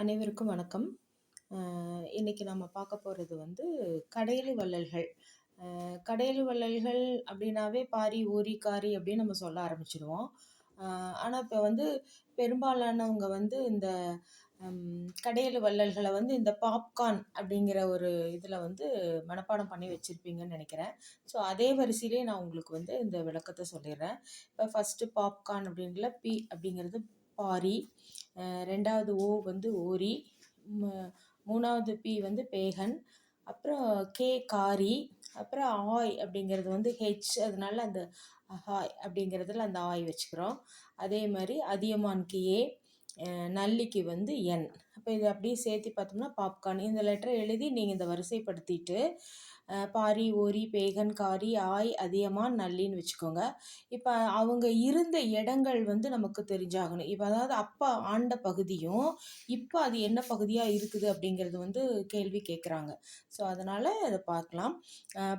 அனைவருக்கும் வணக்கம். இன்றைக்கி நம்ம பார்க்க போகிறது வந்து கடையலு வள்ளல்கள். கடையலு வள்ளல்கள் அப்படின்னாவே பாரி ஊரி காரி அப்படின்னு நம்ம சொல்ல ஆரம்பிச்சிடுவோம் ஆனால் இப்போ வந்து பெரும்பாலானவங்க வந்து இந்த கடையலு வள்ளல்களை வந்து இந்த பாப்கார்ன் அப்படிங்கிற ஒரு இதில் வந்து மனப்பாடம் பண்ணி வச்சுருப்பீங்கன்னு நினைக்கிறேன். ஸோ அதே வரிசையிலே நான் உங்களுக்கு வந்து இந்த விளக்கத்தை சொல்லிடுறேன். இப்போ ஃபஸ்ட்டு பாப்கார்ன் அப்படிங்கிற பி அப்படிங்கிறது பாரி ரெண்டாவது ஓ வந்து ஓரி மூணாவது பி வந்து பேகன் அப்புறம் கே காரி அப்புறம் ஆய் அப்படிங்கிறது வந்து ஹெச் அதனால அந்த ஹாய் அப்படிங்கிறதுல அந்த ஆய் வச்சுக்கிறோம். அதே மாதிரி அதியமான்க்கு ஏ நல்லிக்கு வந்து என். அப்போ இது அப்படியே சேர்த்து பார்த்தோம்னா பாப்கார்ன். இந்த லெட்டரை எழுதி நீங்கள் இந்த வரிசைப்படுத்திட்டு பாரி ஓரி பேகன் காரி ஆய் அதியமான் நல்லின்னு வச்சுக்கோங்க. இப்போ அவங்க இருந்த இடங்கள் வந்து நமக்கு தெரிஞ்சாகணும். இப்போ அதாவது அப்பா ஆண்ட பகுதியும் இப்போ அது என்ன பகுதியாக இருக்குது அப்படிங்கிறது வந்து கேள்வி கேட்குறாங்க ஸோ அதனால் அதை பார்க்கலாம்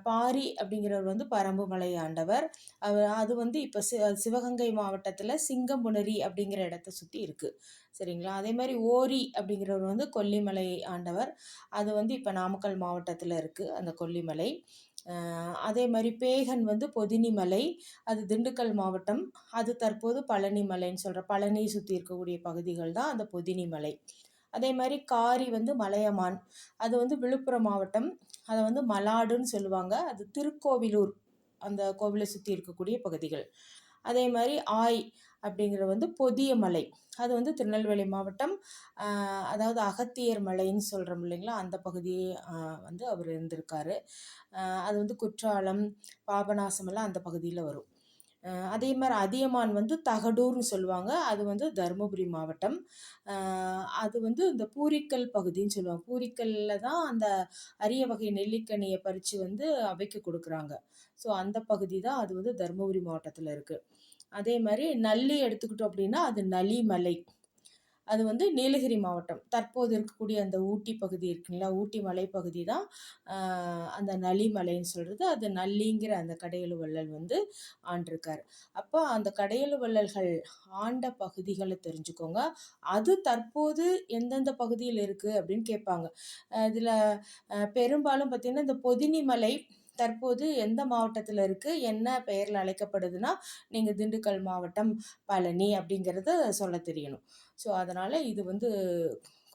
பாரி அப்படிங்கிறவர் வந்து பரம்பு மலை ஆண்டவர். அவர் அது வந்து இப்போ சி சிவகங்கை மாவட்டத்தில் சிங்கம்புணரி அப்படிங்கிற இடத்த சுற்றி இருக்குது சரிங்களா? அதே மாதிரி ஓரி அப்படிங்கிறவர் வந்து கொல்லிமலை ஆண்டவர். அது வந்து இப்போ நாமக்கல் மாவட்டத்தில் இருக்குது அந்த கொல்லி கொல்லிமலை அதே மாதிரி பேகன் வந்து பொதினிமலை அது திண்டுக்கல் மாவட்டம். அது தற்போது பழனி மலைன்னு சொல்கிற பழனி சுற்றி இருக்கக்கூடிய பகுதிகள் தான் அந்த பொதினிமலை. அதே மாதிரி காரி வந்து மலையமான். அது வந்து விழுப்புரம் மாவட்டம். அதை வந்து மலாடுன்னு சொல்லுவாங்க. அது திருக்கோவிலூர் அந்த கோவிலை சுற்றி இருக்கக்கூடிய பகுதிகள். அதே மாதிரி ஆய் அப்படிங்கிறது வந்து பொதிய மலை. அது வந்து திருநெல்வேலி மாவட்டம். அதாவது அகத்தியர் மலைன்னு சொல்கிறோம் இல்லைங்களா? அந்த பகுதியே வந்து அவர் இருந்திருக்காரு. அது வந்து குற்றாலம் பாபநாசமெல்லாம் அந்த பகுதியில் வரும். அதே மாதிரி அதியமான் வந்து தகடூர்னு சொல்லுவாங்க. அது வந்து தருமபுரி மாவட்டம். அது வந்து இந்த பூரிக்கல் பகுதின்னு சொல்லுவாங்க. பூரிக்கல்ல தான் அந்த அரிய வகை நெல்லிக்கனியை பறித்து வந்து அவைக்கு கொடுக்குறாங்க. ஸோ அந்த பகுதி தான் அது வந்து தருமபுரி மாவட்டத்தில் இருக்குது அதே மாதிரி நல்லி எடுத்துக்கிட்டோம் அப்படின்னா அது நலிமலை அது வந்து நீலகிரி மாவட்டம். தற்போது இருக்கக்கூடிய அந்த ஊட்டி பகுதி இருக்குங்களா? ஊட்டி மலைப்பகுதி தான் அந்த நலிமலைன்னு சொல்கிறது அது நல்லிங்கிற அந்த கடையலு வள்ளல் வந்து ஆண்டிருக்கார். அப்போ அந்த கடையலு வள்ளல்கள் ஆண்ட பகுதிகளை தெரிஞ்சுக்கோங்க. அது தற்போது எந்தெந்த பகுதியில் இருக்குது அப்படின்னு கேட்பாங்க. இதில் பெரும்பாலும் பார்த்திங்கன்னா இந்த பொதினி மலை தற்போது எந்த மாவட்டத்தில் இருக்குது என்ன பெயரில் அழைக்கப்படுதுன்னா நீங்கள் திண்டுக்கல் மாவட்டம் பழனி அப்படிங்கிறத சொல்ல தெரியணும். ஸோ அதனால் இது வந்து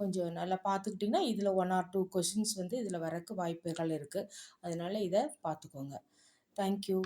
கொஞ்சம் நல்லா பார்த்துக்கிட்டிங்கன்னா இதில் ஒன் ஆர் டூ கொஷின்ஸ் வந்து இதில் வரக்கு வாய்ப்புகள் இருக்குது அதனால் இதை பார்த்துக்கோங்க. தேங்க்யூ